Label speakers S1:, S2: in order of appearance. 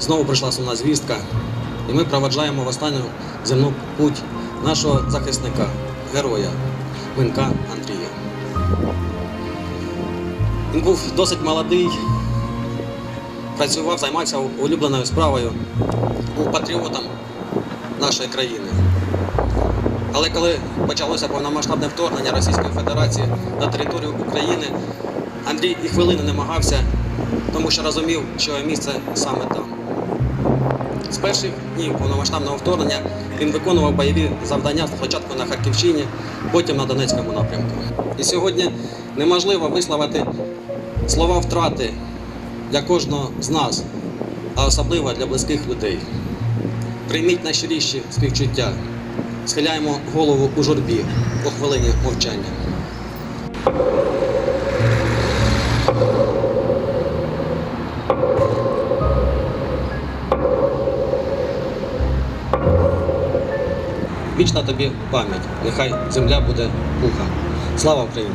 S1: знову прийшла сумна звістка, і ми проведжаємо в останню земну путь нашого захисника, героя Минка Андрія. Він був досить молодий, працював, займався улюбленою справою, був патріотом нашої країни. Але коли почалося повномасштабне вторгнення Російської Федерації на територію України, Андрій і хвилини не намагався, тому що розумів, що місце саме там. З перших днів повномасштабного вторгнення він виконував бойові завдання спочатку на Харківщині, потім на Донецькому напрямку. І сьогодні неможливо висловити слова втрати для кожного з нас, а особливо для близьких людей. Прийміть найщиріші співчуття. Схиляємо голову у журбі по хвилині мовчання. Вічна тобі пам'ять. Нехай земля буде пуха. Слава Україні!